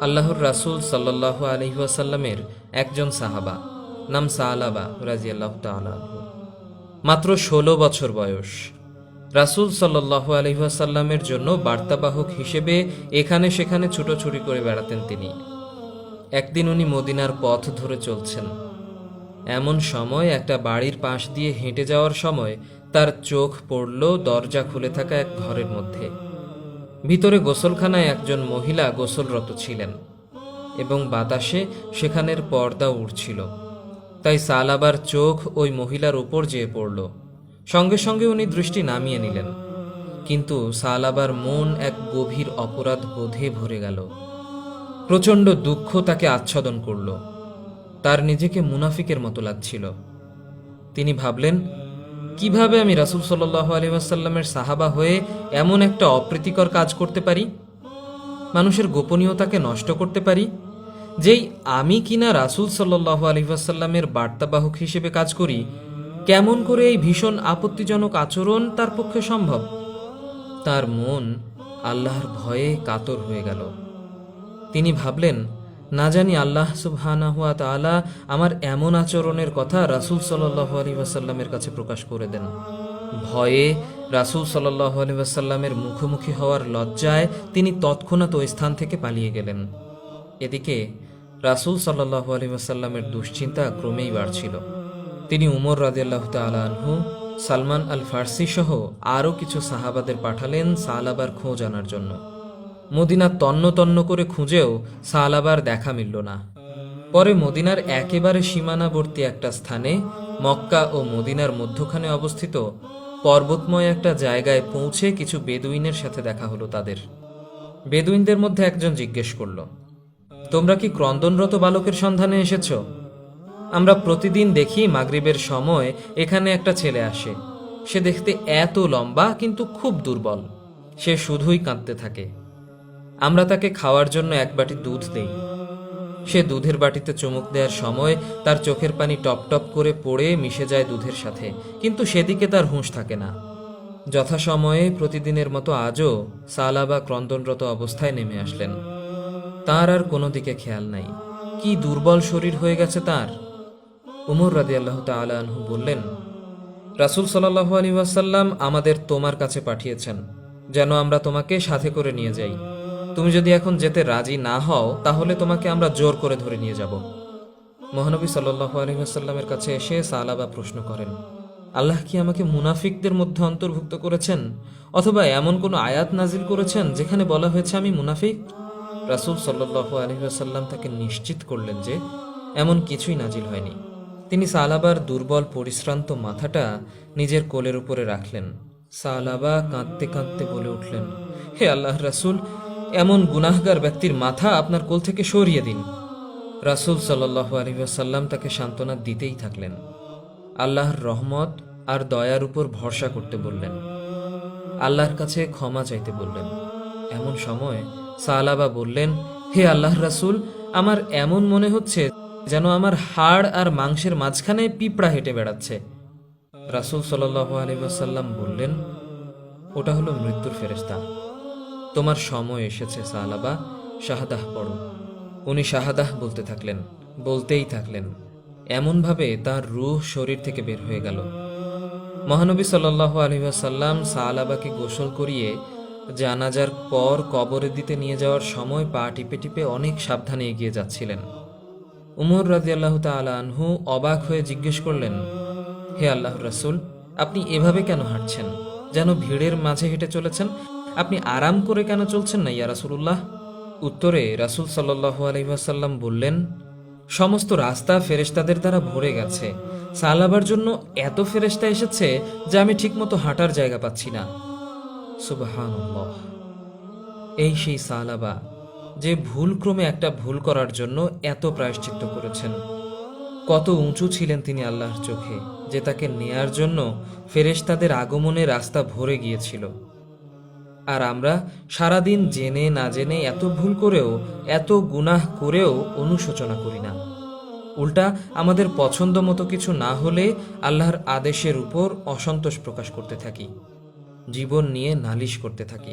আল্লাহর রাসূল সাল্লাল্লাহু আলহি ওয়াসাল্লামের একজন সাহাবা, নাম রাজিয়াল্লাহ তাআলা আনহু। মাত্র ষোলো বছর বয়স। রাসূল সাল্লাল্লাহু আলহি ওয়াসাল্লামের জন্য বার্তাবাহক হিসেবে এখানে সেখানে ছুটোছুটি করে বেড়াতেন তিনি। একদিন উনি মদিনার পথ ধরে চলছেন। এমন সময় একটা বাড়ির পাশ দিয়ে হেঁটে যাওয়ার সময় তার চোখ পড়ল দরজা খুলে থাকা এক ঘরের মধ্যে। ভিতরে গোসলখানায় একজন মহিলা গোসলরত ছিলেন, এবং বাতাসে সেখানের পর্দা উড়ছিল। তাই সালাবার চোখ ওই মহিলার উপর যেয়ে পড়ল। সঙ্গে সঙ্গে উনি দৃষ্টি নামিয়ে নিলেন। কিন্তু সালাবার মন এক গভীর অপরাধ বোধে ভরে গেল। প্রচণ্ড দুঃখ তাকে আচ্ছাদন করল। তার নিজেকে মুনাফিকের মতো লাগছিল। তিনি ভাবলেন কীভাবে আমি রাসুল সাল্লাহ আলহাসাল্লামের সাহাবা হয়ে এমন একটা অপ্রীতিকর কাজ করতে পারি? মানুষের গোপনীয়তাকে নষ্ট করতে পারি? যেই আমি কিনা রাসুল সাল্লাহ আলহিহাসাল্লামের বার্তাবাহক হিসেবে কাজ করি, কেমন করে এই ভীষণ আপত্তিজনক আচরণ তার পক্ষে সম্ভব? তার মন আল্লাহর ভয়ে কাতর হয়ে গেল। তিনি ভাবলেন না জানি আল্লাহ সুবহানাহুয়া তাআলা আমার এমন আচরণের কথা রাসূল সাল্লাল্লাহু আলাইহি ওয়াসাল্লামের কাছে প্রকাশ করে দেন। ভয়ে রাসূল সাল্লাল্লাহু আলাইহি ওয়াসাল্লামের মুখোমুখি হওয়ার লজ্জায় তিনি তৎক্ষণাৎ ওই স্থান থেকে পালিয়ে গেলেন। এদিকে রাসূল সাল্লাল্লাহু আলাইহি ওয়াসাল্লামের দুশ্চিন্তা ক্রমেই বাড়ছিল। তিনি উমর রাদিয়াল্লাহু তাআলা আনহু, সালমান আল ফার্সি সহ আরও কিছু সাহাবাদের পাঠালেন সালাবার খোঁজ আনার জন্য। মদিনা তন্ন তন্ন করে খুঁজেও সালাবার দেখা মিলল না। পরে মদিনার একেবারে সীমানাবর্তী একটা স্থানে মক্কা ও মদিনার মধ্যখানে অবস্থিত পর্বতময় একটা জায়গায় পৌঁছে কিছু বেদুইনের সাথে দেখা হলো তাদের। বেদুইনদের মধ্যে একজন জিজ্ঞেস করল, তোমরা কি ক্রন্দনরত বালকের সন্ধানে এসেছ? আমরা প্রতিদিন দেখি মাগরিবের সময় এখানে একটা ছেলে আসে। সে দেখতে এত লম্বা, কিন্তু খুব দুর্বল। সে শুধুই কাঁদতে থাকে। আমরা তাকে খাওয়ার জন্য এক বাটি দুধ দেই। সে দুধের বাটিতে চুমুক দেওয়ার সময় তার চোখের পানি টপ টপ করে পড়ে মিশে যায় দুধের সাথে, কিন্তু সেদিকে তার হুঁশ থাকে না। যথাসময়ে প্রতিদিনের মতো আজও সালাবা ক্রন্দনরত অবস্থায় নেমে আসলেন। তার আর কোনো দিকে খেয়াল নাই। কি দুর্বল শরীর হয়ে গেছে তার? উমর রাদি আল্লাহ তালহু বললেন, রাসুল সাল্লাহু আলী ওয়াসাল্লাম আমাদের তোমার কাছে পাঠিয়েছেন, যেন আমরা তোমাকে সাথে করে নিয়ে যাই। তুমি যদি এখন যেতে রাজি না হও, তাহলে তোমাকে আমরা জোর করে ধরে নিয়ে যাব। মহানবী সাল্লাহ আলী ওয়াসাল্লামের কাছে এসে সালাবা প্রশ্ন করেন, আল্লাহ কি আমাকে মুনাফিকদের মধ্যে অন্তর্ভুক্ত করেছেন? অথবা এমন কোনো আয়াত নাজিল করেছেন যেখানে বলা হয়েছে আমি মুনাফিক? রাসুল সাল্লাহ আলহিহাসাল্লাম তাকে নিশ্চিত করলেন যে, এমন কিছুই নাজিল হয়নি। তিনি সালাবার দুর্বল, পরিশ্রান্ত মাথাটা নিজের কোলের উপরে রাখলেন। সালাবা কাঁদতে কাঁদতে বলে উঠলেন, হে আল্লাহ রাসুল এমন গুনাহগার ব্যক্তির মাথা আপনার কোল থেকে সরিয়ে দিন। রাসুল সাল্লাহ আলহিহাসাল্লাম তাকে সান্ত্বনা দিতেই থাকলেন। আল্লাহর রহমত আর দয়ার উপর ভরসা করতে বললেন। আল্লাহর কাছে ক্ষমা চাইতে বললেন। এমন সময় সালাবা বললেন, হে আল্লাহ রাসুল, আমার এমন মনে হচ্ছে যেন আমার হাড় আর মাংসের মাঝখানে পিঁপড়া হেঁটে বেড়াচ্ছে। রাসুল সাল্লাহ আলিবাসাল্লাম বললেন, ওটা হলো মৃত্যুর ফেরেস্তা তোমার সময় এসেছে, সালাবা। শাহাদাহ পড়ো। উনি শাহাদাহ বলতে থাকলেন, বলতেই থাকলেন। এমনভাবে তার রুহ শরীর থেকে বের হয়ে গেল। মহানবী সাল্লাহ আলহিহাসাল্লাম সালাবাকে গোসল করিয়ে জানাজার পর কবরে দিতে নিয়ে যাওয়ার সময় পা টিপে টিপে অনেক সাবধানে এগিয়ে যাচ্ছিলেন। উমর রাজিয়াল্লাহ তালা আনহু অবাক হয়ে জিজ্ঞেস করলেন, হে আল্লাহ রাসুল, আপনি এভাবে কেন হাঁটছেন? যেন ভিড়ের মাঝে হেঁটে চলেছেন আপনি আরাম করে কেন চলছেন না, ইয়া রাসুল্লাহ উত্তরে রাসুল সাল্লাহ আলহিহাসাল্লাম বললেন, সমস্ত রাস্তা ফেরেশতাদের দ্বারা ভরে গেছে। সালাবার জন্য এত ফেরেশতা এসেছে যে আমি ঠিকমতো হাঁটার জায়গা পাচ্ছি না। এই সেই সালাবা যে ভুলক্রমে একটা ভুল করার জন্য এত প্রায়শ্চিত্ত করেছেন। কত উঁচু ছিলেন তিনি আল্লাহর চোখে, যে তাকে নেয়ার জন্য ফেরেশতাদের আগমনে রাস্তা ভরে গিয়েছিল। আর আমরা সারাদিন জেনে না জেনে এত ভুল করেও, এত গুনাহ করেও অনুশোচনা করি না। উল্টা আমাদের পছন্দ মতো কিছু না হলে আল্লাহর আদেশের উপর অসন্তোষ প্রকাশ করতে থাকি। জীবন নিয়ে নালিশ করতে থাকি।